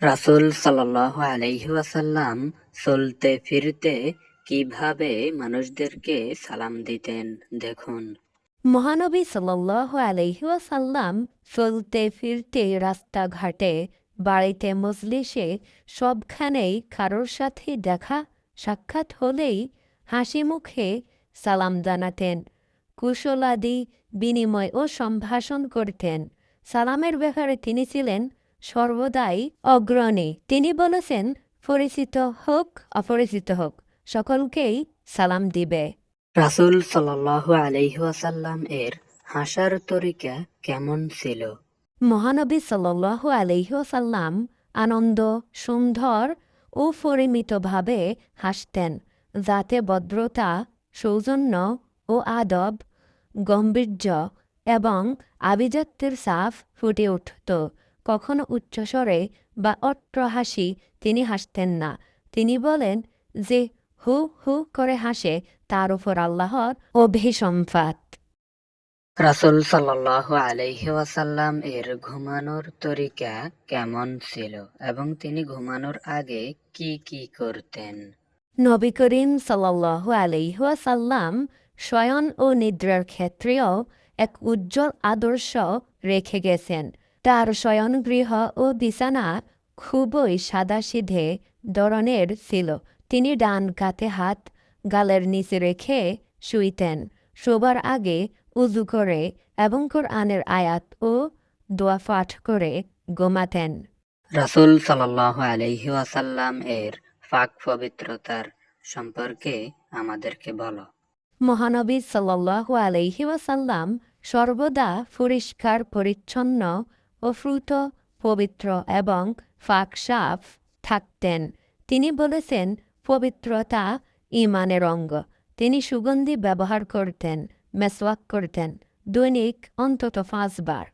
রাসূল সাল্লাল্লাহু আলাইহিয়াসাল্লাম চলতে ফিরতে কীভাবে মানুষদেরকে সালাম দিতেন দেখুন। মহানবী সাল্লাহ আলহিউসাল্লাম চলতে ফিরতে রাস্তাঘাটে, বাড়িতে মজলিসে সবখানেই কারোর সাথে দেখা সাক্ষাৎ হলেই হাসি মুখে সালাম জানাতেন, কুশলাদি বিনিময় ও সম্ভাষণ করতেন। সালামের ব্যাপারে তিনি ছিলেন সর্বদাই অগ্রণী। তিনি বলেছেন পরিচিত হোক অপরিচিত হোক সকলকেই সালাম দিবে। রাসূল সাল্লাল্লাহু আলাইহি ওয়াসাল্লাম এর হাসার তরিকা কেমন ছিল? মহানবী সাল্লু আলহ্লাম আনন্দ সুন্দর ও পরিমিতভাবে হাসতেন। যাতে ভদ্রতা সৌজন্য ও আদব গম্ভীর্য এবং আভিজাত্যের সাফ ফুটে উঠত। কখনো উচ্চস্বরে বা অট্র হাসি তিনি হাসতেন না। তিনি বলেন যে হু হু করে হাসে তার উপর আল্লাহর অভিসম্পাত। রাসূল সাল্লাল্লাহু আলাইহি ওয়াসাল্লাম এর ঘুমানোর তরিকা কেমন ছিল এবং তিনি ঘুমানোর আগে কি কি করতেন? নবী করিম সাল্লাল্লাহু আলাইহাসাল্লাম শয়ন ও নিদ্রার ক্ষেত্রেও এক উজ্জ্বল আদর্শ রেখে গেছেন। তার শয়নগৃহ ও বিছানা খুবই সাদাসিধে ধরনের ছিল। তিনি ডান কাতে হাত গালের নিচে রেখে শুইতেন। শোবার আগে উজু করে এবং কোরআনের আয়াত ও দোয়া পাঠ করে ঘুমাতেন। রাসূল আলাইহি ওয়াসাল্লাম এর পাক পবিত্রতার সম্পর্কে আমাদেরকে বলো। মহানবী আলাইহি ওয়াসাল্লাম সর্বদা পরিষ্কার পরিচ্ছন্ন ও ফ্রুত পবিত্র এবং ফাঁকসাফ থাকতেন। তিনি বলেছেন, পবিত্রতা ইমানের অঙ্গ। তিনি সুগন্ধি ব্যবহার করতেন, মেসওয়াক করতেন, দৈনিক অন্তত পাঁচবার।